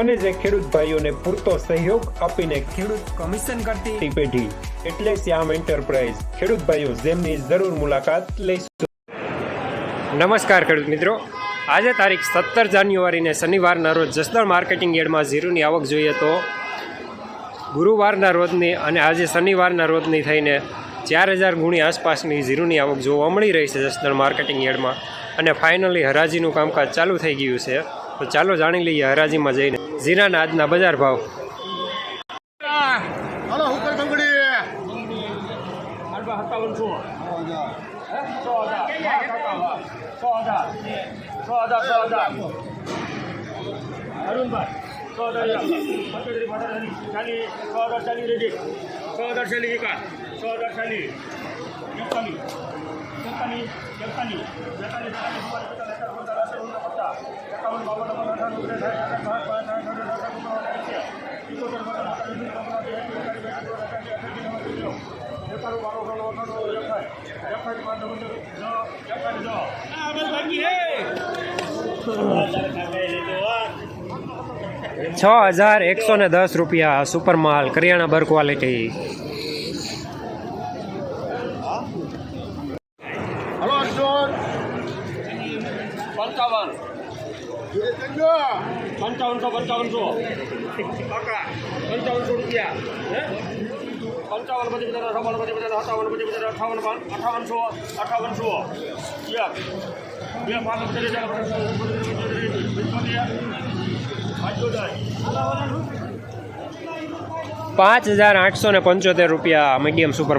અને જે ખેડૂત ભાઈઓને પૂરતો સહયોગ આપીને ખેડૂત કમિશન કરતી પેઢી એટલે શ્યામ એન્ટરપ્રાઇઝ. ખેડૂત ભાઈઓ જેમની જરૂર મુલાકાત લઈશું. નમસ્કાર ખેડૂત મિત્રો. આજે તારીખ સત્તર જાન્યુઆરીને શનિવારના રોજ જસદણ માર્કેટિંગ યાર્ડમાં ઝીરુની આવક જોઈએ તો ગુરુવારના રોજની અને આજે શનિવારના રોજની થઈને ચાર હજાર ગુણી આસપાસની ઝીરુની આવક જોવા મળી રહી છે જસદણ માર્કેટિંગ યાર્ડમાં. અને ફાઇનલી હરાજીનું કામકાજ ચાલુ થઈ ગયું છે. તો ચાલો જાણી લઈએ હરાજીમાં જઈને જીરાના આજના બજાર ભાવ હલો હુકર બંગડી છ હજાર એકસો ને દસ રૂપિયા સુપર માલ કરિયાણા બર ક્વોલિટી પંચાવન. પંચાવનસો પંચાવનસો. પંચાવનસો રૂપિયા. હે? પંચાવન પચીસ પચાસ અઠાવન પચીસ પચાસ અઠાવન પચીસ પચાસ અઠાવન પાંચ અઠાવનસો અઠાવનસો એક બે પાંચ હજાર પાંચ હજાર આઠસો ને પંચોતેર રૂપિયા મીડિયમ સુપર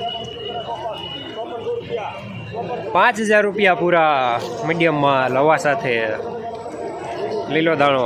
પાંચ હજાર રૂપિયા પૂરા મીડિયમમાં લવા સાથે લીલો દાણો.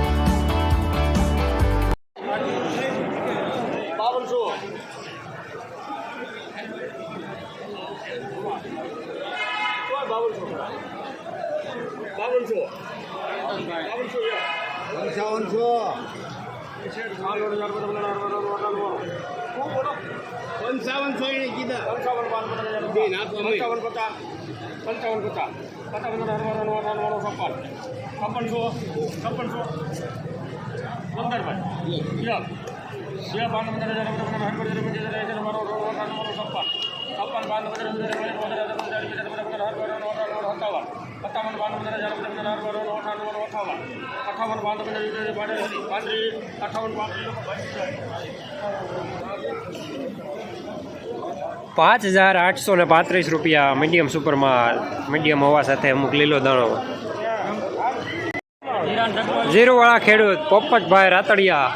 પંચાવનસો પંચાવનસો એને કીધા પંચાવન પાંચ બે નાખો અમે. પંચાવન પચાસ પંચાવન પચાસ પચાવન અઠાવન અઠાવન છપ્પન છપ્પનસો છપ્પનસો પંદરભાઈ સત્તાવન સત્તાવન પાંચ હજાર પંદર હજાર અઠાવન અઠાવન. અઠાવન પાંચ પંદર પાંત્રીસ અઠાવન પાંચ હજાર આઠસો ને પાંત્રીસ રૂપિયા મીડિયમ સુપરમાં મીડિયમ હવા સાથે અમુક લીલો દાણો. કલ્યાણ ખેડૂત પોપટભાઈ રાતડિયા.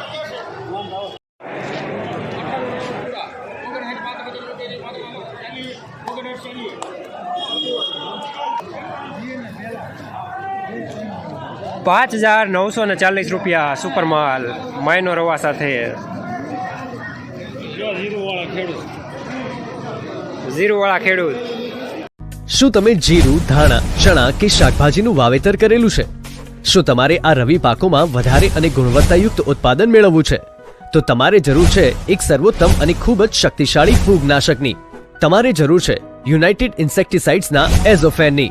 પાંચ હજાર નવસો ને ચાલીસ રૂપિયા સુપર માલ માયનો રવા સાથે. જીરુવાળા ખેડૂત. શું તમે જીરું, ધાણા, ચણા કે શાકભાજીનું વાવેતર કરેલું છે? શું તમારે આ રવિ પાકોમાં વધારે અને ગુણવત્તાયુક્ત ઉત્પાદન મેળવવું છે? તો તમારે જરૂર છે એક સર્વોત્તમ અને ખૂબ જ શક્તિશાળી ફૂગનાશકની. તમારે જરૂર છે યુનાઇટેડ ઇન્સેક્ટિસાઇડ્સના એઝોફેનની.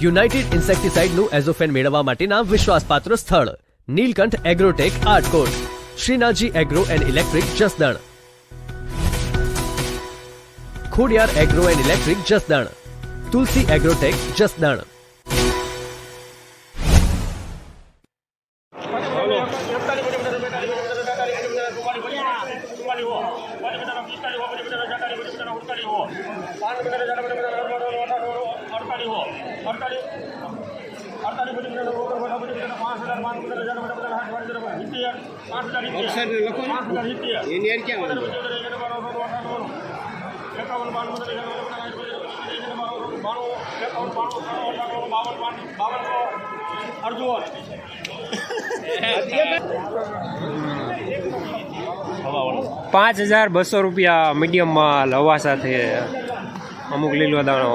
યુનાઇટેડ ઇન્સેક્ટિસાઇડનું એઝોફેન મેળવવા માટેના વિશ્વાસપાત્ર સ્થળ, Nilkanth agrotech Atkot Shrinathji agro and electric Jasdan. Khodiyar agro and electric Jasdan, Tulsi agrotech Jasdan. અક્ષરને પાંચ હજાર બસો રૂપિયા મીડિયમ માલ હવા સાથે અમુક લીલો દાણો.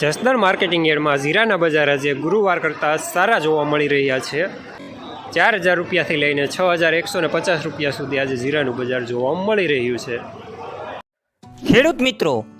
જસદણ માર્કેટિંગ યાર્ડમાં જીરાના બજાર આજે ગુરુવાર કરતાં સારા જોવા મળી રહ્યા છે. ચાર હજાર રૂપિયાથી લઈને છ હજાર એકસો ને પચાસ રૂપિયા સુધી આજે જીરાનું બજાર જોવા મળી રહ્યું છે. ખેડૂત મિત્રો